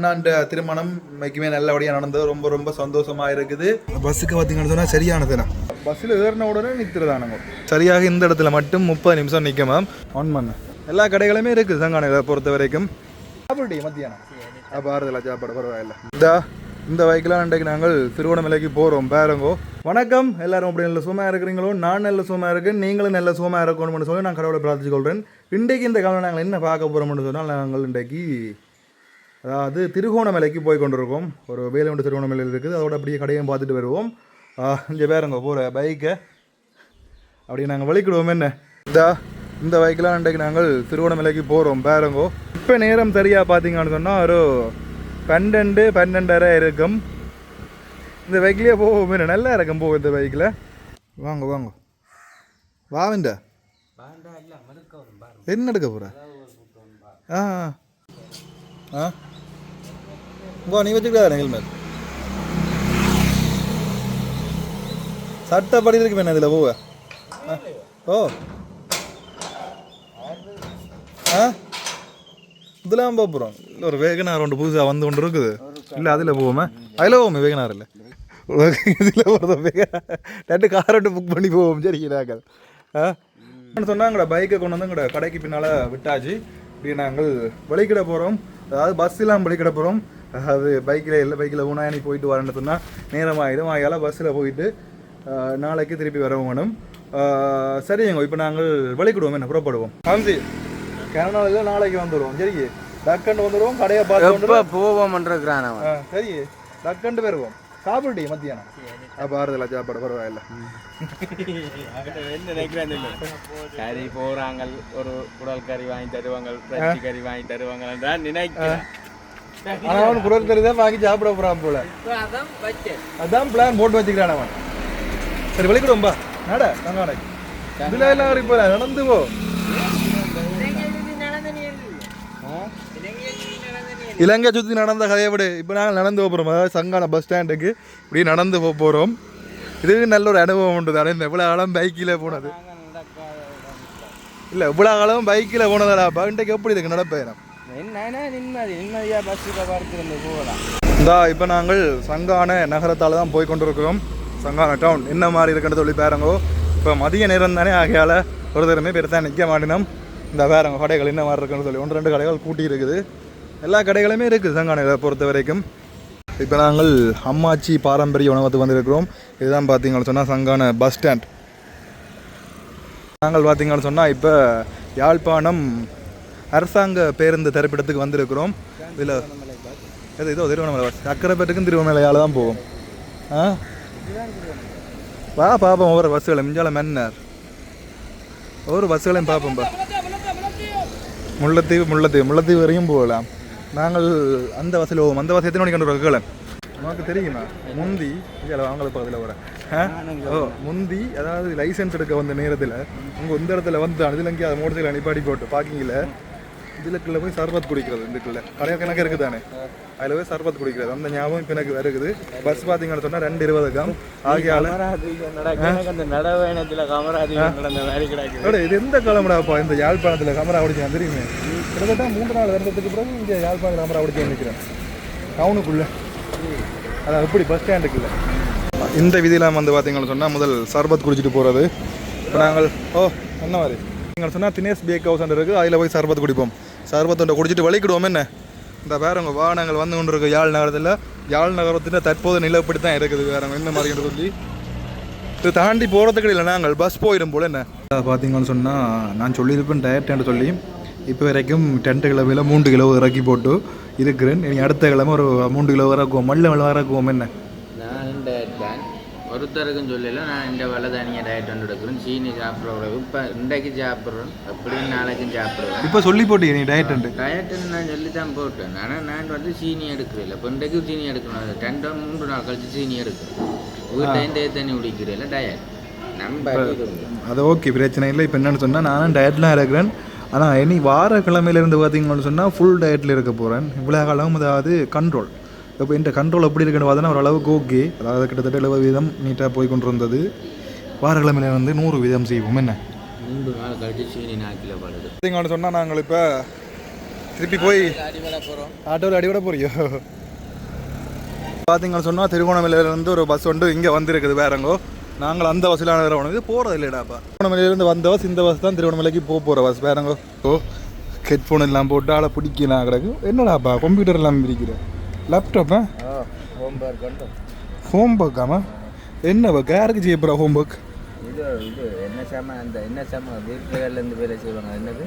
அண்ணாண்ட திருமணம் இன்னைக்குமே நல்லபடியாக நடந்தது. ரொம்ப ரொம்ப சந்தோஷமா இருக்குது. பஸ்ஸுக்கு பார்த்தீங்கன்னு சொன்னால் சரியானதுண்ணா பஸ்ஸில் ஏறின உடனே நிறுத்துறதானுங்க சரியாக இந்த இடத்துல மட்டும் முப்பது நிமிஷம் நிற்க மேம் ஆன் பண்ண. எல்லா கடைகளுமே இருக்குது சங்கானையில் பொறுத்த வரைக்கும். சாப்பிடுடி மத்தியானம்? அப்போ ஆறுதலா சாப்பாடு பரவாயில்ல. இதா இந்த பைக்கில் இன்றைக்கு நாங்கள் திருவண்ணாமலைக்கு போகிறோம் பாருங்கோ. வணக்கம். எல்லாரும் அப்படி நல்ல சுகமாக இருக்கிறீங்களோ? நான் நல்ல சுகமாக இருக்கேன். நீங்களும் நல்ல சுகமாக இருக்கணும்னு சொல்லி நான் கடவுளை பிரார்த்திச்சு கொள்கிறேன் இன்றைக்கு இந்த காலம் நாங்கள் என்ன பார்க்க போகிறோம்னு சொன்னால் நாங்கள் இன்றைக்கு அதாவது திருகோணமலைக்கு போய் கொண்டிருக்கோம். ஒரு வேலுண்டு திருகோணமலையில் இருக்குது. அதோட அப்படியே கடையும் பார்த்துட்டு வருவோம். இங்கே வேறுங்க போகிற பைக்கை அப்படியே நாங்கள் வலிக்கிடுவோம் என்ன? இதா இந்த பைக்கெலாம் இன்றைக்கு நாங்கள் திருவண்ணாமலைக்கு போகிறோம் பாருங்கோ. இப்போ நேரம் சரியாக பார்த்தீங்கன்னு சொன்னால் ஒரு பன்னெண்டு பன்னெண்டரை இருக்கும். இந்த பைக்லேயே போவோம் என்ன? நல்லா இருக்கும் போகும் இந்த பைக்கில் வாங்க வாங்க. வாவிண்ட என்ன எடுக்க போகிற ஆ. ஆ. வா நீ வச்சுக்கிட்டா ஹெல்மெட் சட்டப்படி இருக்கு என்ன இதில் போவ ஓ. ஆ? இதெல்லாம் போகிறோம் இல்லை ஒரு வேகனார் ஒன்று புதுசாக வந்து கொண்டு இருக்குது. இல்லை அதில் போவோமே? அதில் போவோமே? வேகனார் இல்லை. இதில் போகிறத வேகனார். ரெண்டு கார் ரெண்டு புக் பண்ணி போவோம் சரி ஆ? சொன்னாங்கடா பைக்கை கொண்டு வந்து கடைக்கு பின்னால் விட்டாச்சு. இப்படி நாங்கள் வெளிக்கிட போகிறோம் அதாவது பஸ் இல்லாமல் வழிக்கிட போகிறோம் அதாவது பைக்கில் இல்லை பைக்கில் நீ போயிட்டு வரேன்னு சொன்னால் நேரம் ஆகிடும் ஆகையால் பஸ்ஸில் போயிட்டு நாளைக்கு திருப்பி வர வேணும். சரிங்க இப்போ நாங்கள் வழிக்கிடுவோம் என்ன புறப்படுவோம். காந்தி கனடாவில் நாளைக்கு வந்துடுவோம் சரி டக்குன்னு வந்துடுவோம் கடையை பார்த்து போவோம்ன்றான் சரி டக்குன்ட்டு வருவோம். சாப்பிடுடி மத்தியானம். அப்போ ஆறுதலா சாப்பாடு பரவாயில்ல. கறி போறாங்க ஒரு குடல் கறி வாங்கி தருவாங்க கறி வாங்கி தருவாங்க தான் நினைக்கிறேன். ஆனால் அவன் குரல் தான் வாங்கி சாப்பிட போகிறான் போல. அதான் பிளான் போட்டு வச்சுக்கிறான் அவன். சரி வெளிக்கிடுவோம்பா நட தங்காடை இதுல எல்லாம் வரைக்கும் போல நடந்து போ. இலங்கை சுற்றி நடந்த கதையை விட. இப்போ நாங்கள் நடந்து போகிறோம் அதாவது சங்கான பஸ் ஸ்டாண்டுக்கு இப்படி நடந்து போக போகிறோம் இது நல்ல ஒரு அனுபவம் உண்டு தானே. இந்த இவ்வளோ காலம் பைக்கில் போனது. இல்லை இவ்வளோ காலம் பைக்கில் போனதாடா இன்றைக்கு எப்படி இருக்கு? நடப்பயணம் என்ன நிம்மதி? நிம்மதியா பஸ்ஸில் பார்த்து போகலாம். இந்தா இப்போ நாங்கள் சங்கான நகரத்தால் தான் போய் கொண்டிருக்கிறோம். சங்கான டவுன் என்ன மாதிரி இருக்குன்னு சொல்லி பாருங்கோ. இப்போ மதிய நேரம் தானே ஆகையால் ஒரு தரமே பெருசாக நிற்க மாட்டினோம். இந்த வேறங்க கடைகள் என்ன மாதிரி இருக்குன்னு சொல்லி. ஒன்று ரெண்டு கடைகள் கூட்டி இருக்குது. எல்லா கடைகளுமே இருக்குது சங்கான பொறுத்த வரைக்கும். இப்போ நாங்கள் அம்மாச்சி பாரம்பரிய உணவகத்துக்கு வந்திருக்கிறோம். இதுதான் பார்த்தீங்கன்னு சொன்னால் சங்கான பஸ் ஸ்டாண்ட் நாங்கள் பார்த்தீங்கன்னு சொன்னால் இப்போ யாழ்ப்பாணம் அரசாங்க பேருந்து திரைப்படத்துக்கு வந்திருக்கிறோம். இதில் இது இதோ திருவண்ணாமலை பஸ் அக்கரைப்பேட்டுக்கும் திருவண்ணாமலையால் தான் போகும். ஆ? வா பார்ப்போம் ஒவ்வொரு பஸ்ஸுகளை மிஞ்சால மன்னர். ஒவ்வொரு பஸ்ஸுகளையும் பார்ப்போம்பா முல்லைத்தீவு முல்லைத்தீவு. முல்லைத்தீவு வரையும் போகலாம். நாங்கள் அந்த வசதியில் போவோம். அந்த வசதி எத்தனை மணிக்கு கொண்டு கேள. உனக்கு தெரியுமா? முந்தி இல்லை வாங்கலை பக்கத்தில் வர ஓ முந்தி அதாவது லைசன்ஸ் எடுக்க வந்த நேரத்தில் உங்கள் இந்த இடத்துல வந்து அதில் அதை மோட்டர் சைக்கிள் போட்டு பார்க்கிங்கில் இதுலக்குள்ள போய் சர்பத் குடிக்கிறது இதுக்குள்ள கடையா கணக்கு இருக்குது தானே அதில் போய் சர்பத் குடிக்கிறது. அந்த ஞாபகம் இப்போ எனக்கு இருக்குது பஸ் பார்த்தீங்கன்னு சொன்னால் ரெண்டு இருபதுக்கம் ஆகியால இது எந்த கிளம்புறாப்பா இந்த யாழ்ப்பாணத்தில் கமரா ஓடிச்சு தெரியுமே. கிட்டத்தட்ட மூன்று நாள் வருடத்துக்கு பிறகு இங்கே யாழ்ப்பாணம் கமரா ஓடிச்சு நிற்கிறேன் டவுனுக்குள்ள. அதான் எப்படி பஸ் ஸ்டாண்டுக்குள்ள. இந்த விதியெல்லாம் வந்து பார்த்தீங்கன்னு சொன்னால் முதல் சர்பத் குடிச்சிட்டு போகிறது இப்போ நாங்கள் ஓ என்ன மாதிரி? நீங்கள் சொன்னால் தினேஷ் பேக் ஹவுஸ் இருக்குது அதில் போய் சர்பத் குடிப்போம். சர்பத்தொண்டை குடிச்சிட்டு வலிக்கிடுவோம் என்ன? இந்த வேறவங்க வாகனங்கள் வந்து கொண்டு இருக்கு யாழ் நகரத்தில். யாழ் நகரத்தில் தற்போது நிலப்படி தான் இருக்குது வேறவங்க என்ன மாதிரி சொல்லி. இது தாண்டி போகிறதுக்கு இல்லை நாங்கள் பஸ் போயிடும் போல என்ன? பார்த்தீங்கன்னு சொன்னால் நான் சொல்லியிருப்பேன் டயர் டென்ட் சொல்லி. இப்போ வரைக்கும் டென்ட் கிழமையில் மூன்று கிலோ இறக்கி போட்டு இருக்கிறேன். இனி அடுத்த கிழமை ஒரு மூன்று கிலோ இறக்குவோம். மல்ல மல்ல இறக்குவோம் என்ன? ஒருத்தருக்கும் சொல்லல நான் இந்த வேலை தனியாக டயட் வந்து எடுக்கிறேன். சீனி சாப்பிட்றவங்க இப்போ இன்றைக்கு சாப்பிட்றேன் அப்படின்னு நாளைக்கும் சாப்பிடுவேன். இப்போ சொல்லி போட்டு நீ டயட் டயட்டுன்னு நான் சொல்லி தான் போட்டேன். ஆனால் நான் வந்து சீனி எடுக்கிறேன் இப்போ இன்றைக்கும் சீனி எடுக்கணும். அது ரெண்டு மூன்று நாள் கழிச்சு சீனி எடுக்கிறேன் வீட்டையும் தே தண்ணி குடிக்கிறேன் டயட் நம்ம அது ஓகே பிரச்சனை இல்லை. இப்போ என்னன்னு சொன்னால் நானும் டயட்லாம் இருக்கிறேன். ஆனால் இனி வார கிழமையிலேருந்து பார்த்தீங்கன்னு சொன்னால் ஃபுல் டயட்டில் இருக்க போகிறேன் இவ்வளோ காலம் அதாவது கண்ட்ரோல் இப்போ இந்த கண்ட்ரோல் எப்படி இருக்குன்னு பார்த்தோன்னா ஓரளவுக்கு ஓகே அதாவது கிட்டத்தட்ட எழுபது வீதம் நீட்டாக போய் கொண்டு வந்தது வார கிழமையில வந்து நூறு வீதம் செய்வோம். என்ன? பார்த்தீங்கன்னு சொன்னால் நாங்கள் இப்போ திருப்பி போய் அடிபட போகிறோம் ஆட்டோவில் அடிவிட போறியோ? பார்த்தீங்கன்னு சொன்னால் திருகோணமலையிலேருந்து ஒரு பஸ் வந்து இங்கே வந்திருக்குது வேறங்கோ. நாங்கள் அந்த பஸ்ஸில் வரவனுக்கு போகிறது இல்லைடாப்பா திருவண்ணாமலையிலேருந்து வந்த பஸ் இந்த பஸ் தான் திருவண்ணாமலைக்கு போக போகிற பஸ் வேறங்கோ. ஓ ஹெட்ஃபோன் எல்லாம் போட்டு ஆளை பிடிக்கலாம் கிடக்கு. என்னடாப்பா கம்ப்யூட்டர் எல்லாம் பிரிக்கிற ஹோம் ஒர்க் வந்து ஹோம் ஒர்க்காமா என்ன யாருக்கு செய்ய போகிற ஹோம் ஒர்க் இது இது என்ன சாம அந்த என்ன சாம வீட்டுலேருந்து வேலை செய்வாங்க என்னது?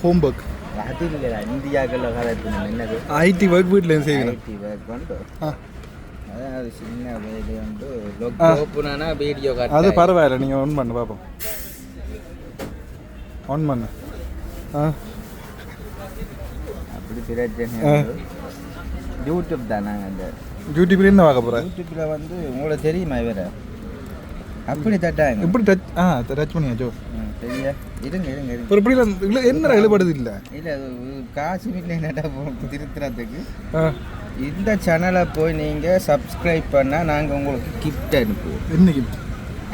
ஹோம் ஒர்க் அது இல்லை இந்தியாக்கள் கதை என்னது? ஐடி ஒர்க் வீட்டில் செய்யணும். ஐடி ஒர்க் வந்து அது சின்ன வேலை வந்து ஆ. ஓப்பனானா வீடியோ அது பரவாயில்ல நீங்கள் ஆன் பண்ணு பார்ப்போம் ஆன் பண்ணு. ஆ. அப்படி பிரச்சனை யூடியூப் தான் நாங்கள் அந்த யூடியூப்ல என்ன பார்க்க போகிறேன் யூடியூப்பில் வந்து உங்களுக்கு தெரியுமா இவரை? அப்படி தட்டாங்க எப்படி டச் ஆ டச் பண்ணியாச்சோ சரியா? இருங்க இருங்க இருங்க. இப்படி இல்லை என்ன எழுபடுது இல்லை? இல்லை காசு இல்லை நட்டா திருத்துறதுக்கு? இந்த சேனலை போய் நீங்கள் சப்ஸ்கிரைப் பண்ணால் நாங்கள் உங்களுக்கு கிஃப்ட் அனுப்புவோம். என்னைக்கு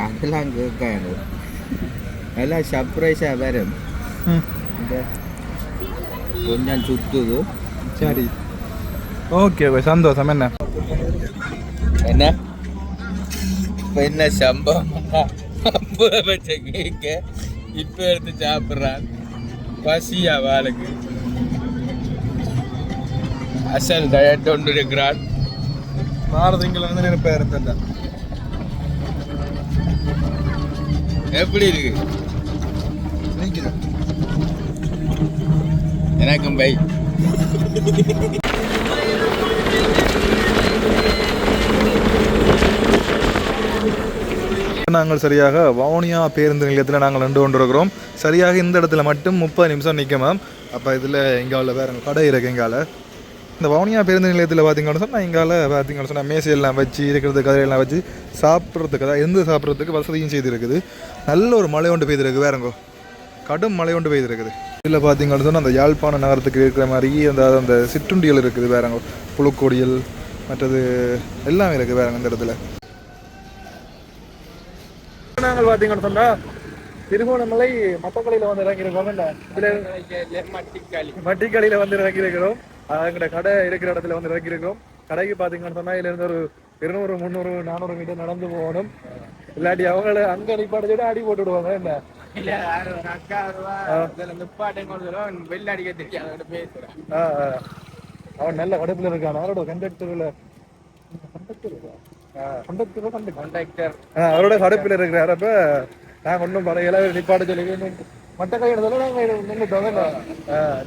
அதெல்லாம் கேட்காது. எல்லாம் சர்ப்ரைஸாக வரும். ம். இந்த கொஞ்சம் சுத்துது. சரி. ஓகே ஓகே சந்தோஷம் என்ன? என்ன? இப்போ என்ன சம்பவம்? அப்போ வச்ச கேட்க இப்போ எடுத்து சாப்பிட்றான். பசியா வாளுக்கு. அசல் ஒன்று இருக்கிறான். பாரதிங்கில் வந்து நினைப்பா இருப்பேன் எப்படி இருக்கு? எனக்கும் பை. நாங்கள் சரியாக வவுனியா பேருந்து நிலையத்தில் நாங்கள் நின்று கொண்டிருக்கிறோம். சரியாக இந்த இடத்துல மட்டும் முப்பது நிமிஷம் நிற்க மேம் அப்போ இதில் இங்கால வேற கடை இருக்குது இங்கால. இந்த வவுனியா பேருந்து நிலையத்தில் பார்த்தீங்கன்னு சொன்னால் இங்கால பார்த்தீங்கன்னு சொன்னால் மேசையெல்லாம் வச்சு இருக்கிறதுக்கு கதையெல்லாம் வச்சு சாப்பிட்றதுக்கு அதாவது இருந்து சாப்பிட்றதுக்கு வசதியும் செய்திருக்குது. நல்ல ஒரு மழை ஒன்று பெய்திருக்கு வேறங்கோ கடும் மழை ஒன்று பெய்திருக்குது. இதில் பார்த்தீங்கன்னு சொன்னால் அந்த யாழ்ப்பாண நகரத்துக்கு இருக்கிற மாதிரி அந்த அந்த சிற்றுண்டிகள் இருக்குது வேறங்கோ புழுக்கொடியல் மற்றது எல்லாமே இருக்குது வேறங்க இந்த இடத்துல. நாங்கள் பார்த்தீங்கன்னு சொன்னால் திருகோணமலை மட்டக்கலையில் வந்து இறங்கியிருக்கோம் மட்டிக்கலையில் வந்து இறங்கியிருக்கிறோம். எங்களோட கடை இருக்கிற இடத்துல வந்து இறங்கியிருக்கிறோம். கடைக்கு பார்த்தீங்கன்னு சொன்னால் இதுல இருந்து ஒரு இருநூறு முந்நூறு நானூறு மீட்டர் நடந்து போகணும். இல்லாட்டி அவங்கள அங்கே நிப்பாட்டு அடி போட்டு விடுவாங்க என்ன. அவன் நல்ல கடுப்புல இருக்கான். அவரோட கண்டக்டர்ல கண்டக்டர் அவரோட கடுப்பில் இருக்கிறார். அப்ப நாங்க ஒன்றும் பழைய நிப்பாட சொல்லி மட்ட கையினதால நாங்க நின்றுட்டோம்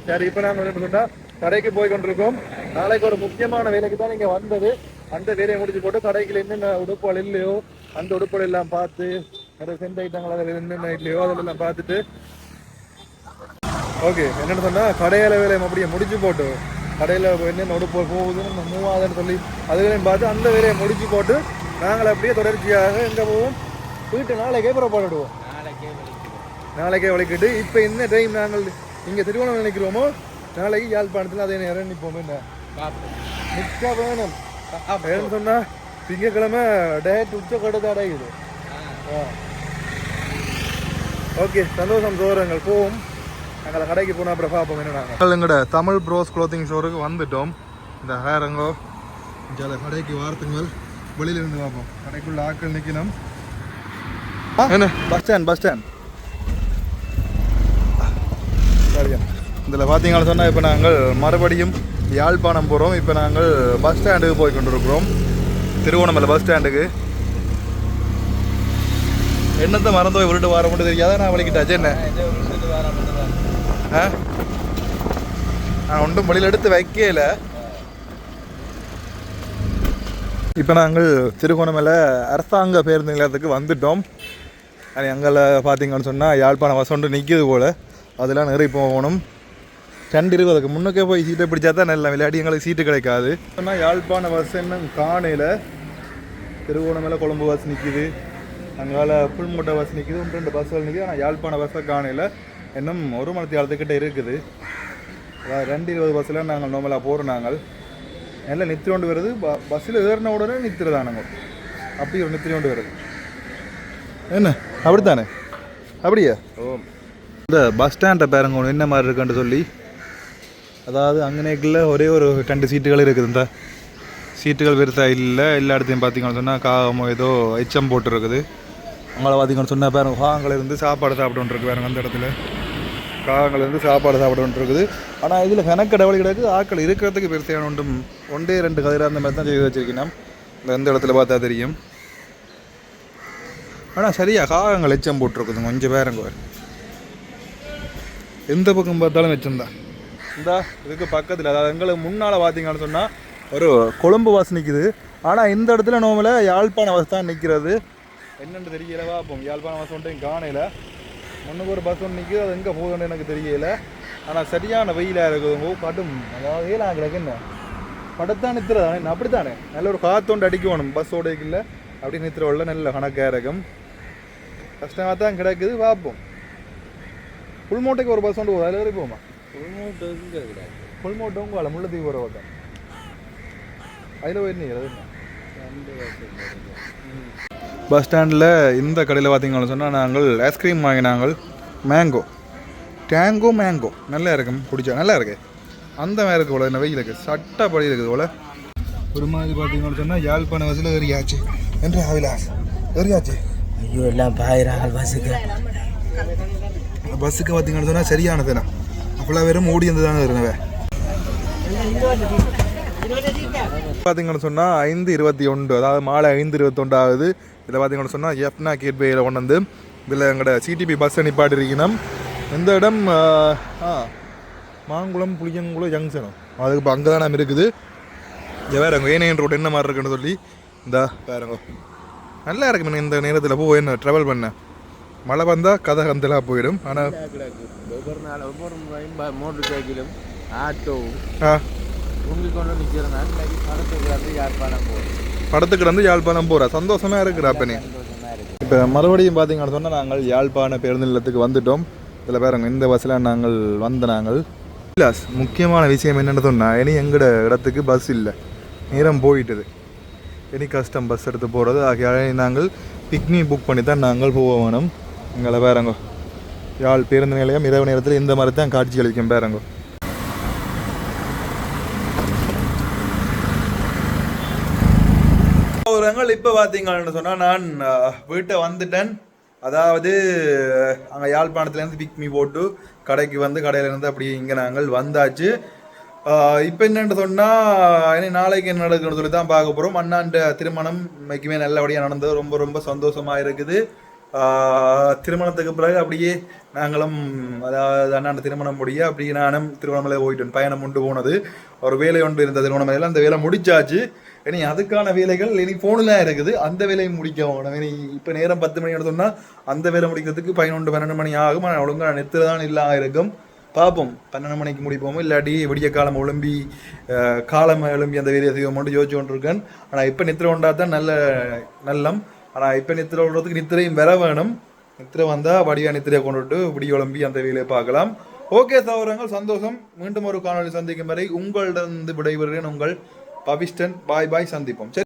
சரி இப்ப நாங்க சொன்னா கடைக்கு போய் கொண்டிருக்கோம். நாளைக்கு ஒரு முக்கியமான வேலைக்கு தான் நீங்க வந்தது. அந்த வேலையை முடிச்சு போட்டு கடைக்குள்ள என்னென்ன உடுப்புகள் இல்லையோ அந்த உடுப்புகள் எல்லாம் பார்த்து நிறைய சென்ட் ஐட்டங்கள் அதில் என்னென்ன இல்லையோ அதெல்லாம் பார்த்துட்டு ஓகே என்னன்னு சொன்னா கடையில வேலையை அப்படியே முடிச்சு போட்டு கடையில என்னென்ன உடுப்பு போகுதுன்னு மூவாதுன்னு சொல்லி அதுகளையும் பார்த்து அந்த வேலையை முடிச்சு போட்டு நாங்கள் அப்படியே தொடர்ச்சியாக எங்க போவோம்? வீட்டு நாளைக்கே புறப்பட்டுடுவோம் நாளைக்கே வலிக்கிட்டு இப்போ என்ன டைம் நாங்கள் இங்கே திருவண்ணாமலை நிற்கிறோமோ நாளைக்கு யாழ்ப்பாணத்தில் அதே நேரம் நிற்போம். என்ன? நிற்க வேணும் ஏன்னு சொன்னா திங்கக்கிழமை டேட் உச்ச கடுத்து அடையுது. ஓகே சந்தோஷம் சோரங்கள் போவோம். நாங்கள் கடைக்கு போனால் அப்புறம் பார்ப்போம் என்ன நாங்கள் எங்களோட தமிழ் ப்ரோஸ் க்ளோத்திங் ஸ்டோருக்கு வந்துட்டோம் இந்த ஹேரங்கோ ஜல கடைக்கு வாரத்துங்கள் வெளியில இருந்து பார்ப்போம் கடைக்குள்ள ஆட்கள் நிற்கணும் என்ன பஸ் ஸ்டாண்ட் பஸ் ஸ்டாண்ட் சரியா இதில் பார்த்தீங்கன்னு சொன்னால் இப்போ நாங்கள் மறுபடியும் யாழ்ப்பாணம் போகிறோம் இப்போ நாங்கள் பஸ் ஸ்டாண்டுக்கு போய் கொண்டிருக்கிறோம் திருவோணமலை பஸ் ஸ்டாண்டுக்கு என்னத்தை மறந்து போய் விட்டுட்டு வர மட்டும் தெரியாத நான் வலிக்கிட்டாச்சு என்ன நான் ஒன்றும் வழியில் எடுத்து வைக்கல இப்போ நாங்கள் திருகோணமலை அரசாங்க பேருந்து நிலையத்துக்கு வந்துட்டோம். அது எங்களை பார்த்தீங்கன்னு சொன்னால் யாழ்ப்பாணம் வசண்டு நிற்கிது போல். அதெல்லாம் நிறைய போகணும். ரெண்டு இருபதுக்கு முன்னுக்கே போய் சீட்டை பிடிச்சா தான் நல்லா விளையாடி எங்களுக்கு சீட்டு கிடைக்காது. சொன்னால் யாழ்ப்பாண பஸ் இன்னும் காணையில் திருவோணமலை கொழம்பு பஸ் நிற்கிது அங்கால புல்முட்டை பஸ் நிற்கிது ஒன்று ரெண்டு பஸ்ஸுகள் நிற்கிது ஆனால் யாழ்ப்பாண பஸ்ஸை காணையில். இன்னும் ஒரு மணி காலத்துக்கிட்ட இருக்குது. அதாவது ரெண்டு இருபது பஸ்ஸில் நாங்கள் நார்மலாக போகிறோம் நாங்கள். நல்லா நித்திர கொண்டு வருது. ப பஸ்ஸில் ஏறின உடனே நித்திரதானங்க அப்படி ஒரு நித்திர கொண்டு வருது. என்ன? அப்படித்தானே? அப்படியா? ஓ இந்த பஸ் ஸ்டாண்டை பாருங்க ஒன்று என்ன மாதிரி இருக்குன்னு சொல்லி. அதாவது அங்கனேக்குள்ள ஒரே ஒரு ரெண்டு சீட்டுகள் இருக்குது இந்த சீட்டுகள் பெருசா இல்லை. எல்லா இடத்தையும் பார்த்தீங்கன்னு சொன்னால் காகமோ ஏதோ எச்சம் போட்டுருக்குது. அவங்கள பார்த்தீங்கன்னு சொன்னால் பாருங்க காகங்கள் இருந்து சாப்பாடு சாப்பிட்டு இருக்கு பாருங்க அந்த இடத்துல. காகங்கள் வந்து சாப்பாடு சாப்பிட்டு இருக்குது ஆனால் இதில் கணக்கு கிடக்கு ஆட்கள் இருக்கிறதுக்கு பெருசான ஒன்றும் ஒன்றே ரெண்டு கதிராக அந்த மாதிரி தான் செய்து வச்சிருக்கணும் எந்த இடத்துல பார்த்தா தெரியும். ஆனால் சரியா காகங்கள் எச்சம் போட்டிருக்குது கொஞ்சம் பேருங்க எந்த பக்கம் பார்த்தாலும் எச்சம்தான் இந்தா இதுக்கு பக்கத்தில் அதாவது எங்களுக்கு முன்னால் பார்த்தீங்கன்னு சொன்னால் ஒரு கொழும்பு வாசம் நிற்குது ஆனால் இந்த இடத்துல நோமில் யாழ்ப்பாண வாசம் தான் நிற்கிறது என்னென்னு தெரியல அப்போ யாழ்ப்பாண பஸ் ஒன்றையும் காணையில் முன்னுக்கு ஒரு பஸ் ஒன்று நிற்குது அது எங்கே போகுதுன்னு எனக்கு தெரியல. ஆனால் சரியான வெயிலாக இருக்குதுங்க கடும் அதாவது வெயிலாக கிடக்கு என்ன? படத்தான் நிறுத்துறதானே அப்படித்தானே? நல்ல ஒரு காத்தோண்டு அடிக்கணும் பஸ் ஓடைக்குள்ள. அப்படி நிறுத்துற உள்ள நல்ல கணக்காக இருக்கும் கஷ்டமாக தான் கிடக்குது பார்ப்போம். புல்மோட்டைக்கு ஒரு பஸ் ஒன்று போகுது? அதில் ஏறி போமா புல்மோட்டை உங்களை முள்ளத்தீவு போகிற பக்கம். அதில் போயிருந்தீங்க பஸ் ஸ்டாண்டில் இந்த கடையில் பார்த்தீங்கன்னு சொன்னால் நாங்கள் ஐஸ்கிரீம் வாங்கினாங்கள். மேங்கோ டேங்கோ மேங்கோ நல்லா இருக்கும் பிடிச்சா நல்லா இருக்கு. அந்த மாதிரி இருக்கு போல இந்த வெயிலுக்கு. சட்டப்படி இருக்குது போல. ஒரு மாதிரி பார்த்தீங்கன்னு சொன்னால் யாழ்ப்பாண பஸ்ஸில் ஏறியாச்சு. என்று அவிலாஸ் ஏறியாச்சு. ஐயோ எல்லாம் பாயிறாங்க பஸ்ஸுக்கு. பஸ்ஸுக்கு பார்த்தீங்கன்னு சொன்னால் சரியானதுண்ணா அவ்வளோ வெறும் ஓடி வந்து தானே இருந்தவ. பார்த்தீங்கன்னு சொன்னால் ஐந்து இருபத்தி ஒன்று அதாவது மாலை ஐந்து இருபத்தொண்டு ஆகுது. இதில் பார்த்தீங்கன்னு சொன்னால் எஃப்னா கேட்வேயில் கொண்டு வந்து இதில் எங்களோட சிடிபி பஸ்ஸை நிப்பாட்டி இருக்கணும் இந்த இடம் மாங்குளம் புளியங்குளம் ஜங்ஷனும் அதுக்கு இப்போ அங்கே தான் நம்ம இருக்குது இங்க வேறங்க ஏனையன் ரோட் என்ன மாதிரி இருக்குன்னு சொல்லி இந்த வேறங்க நல்லா இருக்கு இந்த நேரத்தில் போய் என்ன ட்ராவல் பண்ண. மழை வந்தால் கதை கந்தலாக போயிடும். ஆனால் ஒவ்வொரு நாள் ஒவ்வொரு முறையும் மோட்டர் சைக்கிளும் ஆட்டோவும் ஆ. உங்கி கொண்டு படத்துக்கு வந்து யாழ்ப்பாணம் போகும் படத்துக்கு வந்து யாழ்ப்பாணம் போகிற சந்தோஷமா இருக்கிற அப்பனே. சந்தோஷமாக இப்போ மறுபடியும் பார்த்தீங்கன்னு சொன்னால் நாங்கள் யாழ்ப்பாண பேருந்து நிலையத்துக்கு வந்துட்டோம் இதில் பாருங்க இந்த பஸ்ஸில் நாங்கள் வந்த நாங்கள். பிளாஸ் முக்கியமான விஷயம் என்னென்னு சொன்னால் இனி எங்கட இடத்துக்கு பஸ் இல்லை. நேரம் போயிட்டுது. இனி கஷ்டம் பஸ் எடுத்து போகிறது ஆகிய நாங்கள் பிக்னி புக் பண்ணி தான் நாங்கள் போக வேணும். எங்களை பாருங்க. யாழ் பேருந்து நிலையம் இரவு நேரத்தில் இந்த மாதிரி தான் காட்சி அளிக்கும் பாருங்க. இப்போ பார்த்தீங்கன்னு சொன்னால் நான் வீட்டை வந்துட்டேன். அதாவது அங்கே யாழ்ப்பாணத்துலேருந்து பிக் மீ போட்டு கடைக்கு வந்து கடையிலேருந்து அப்படி இங்கே நாங்கள் வந்தாச்சு. இப்போ என்னென்னு சொன்னால் இனி நாளைக்கு என்ன நடக்குன்னு சொல்லி தான் பார்க்க போகிறோம் அண்ணாண்ட திருமணம் இன்னைக்குமே நல்லபடியாக நடந்தது. ரொம்ப ரொம்ப சந்தோஷமாக இருக்குது. திருமணத்துக்கு பிறகு அப்படியே நாங்களும் அதாவது அண்ணாண்ட திருமணம் முடிய அப்படியே நானும் திருவண்ணாமலை போயிட்டேன். பயணம் உண்டு போனது. ஒரு வேலை ஒன்று இருந்த திருவண்ணாமலையில். அந்த வேலை முடிச்சாச்சு. இனி அதுக்கான வேலைகள் இனி ஃபோனுலாம் இருக்குது. அந்த வேலையை முடிக்கவும். இனி இப்போ நேரம் பத்து மணி எடுத்தோம்னா அந்த வேலை முடிக்கிறதுக்கு பதினொன்று பன்னெண்டு மணி ஆகும். ஆனால் ஒழுங்காக நெத்திர தான் இல்லாமல் இருக்கும். பார்ப்போம். பன்னெண்டு மணிக்கு முடிப்போமோ? இல்லாட்டி விடிய காலம் ஒழும்பி காலம் எழும்பி அந்த வேலையை செய்வோம் மட்டும் யோசிச்சு கொண்டிருக்கேன். ஆனால் இப்போ நித்திர உண்டா தான் நல்ல நல்லம். ஆனால் இப்போ நித்திரை விடுறதுக்கு நித்திரையும் வர வேணும். நித்திரை வந்தால் வடியா நித்திரையை கொண்டுட்டு விடிய ஒழும்பி அந்த வேலையை பார்க்கலாம். ஓகே சௌரங்கள் சந்தோஷம். மீண்டும் ஒரு காணொளி சந்திக்கும் வரை உங்களிடம் விடைபெறுகிறேன். உங்கள் பவிஷ்டன். பாய் பாய் சந்திப்போம். சரி.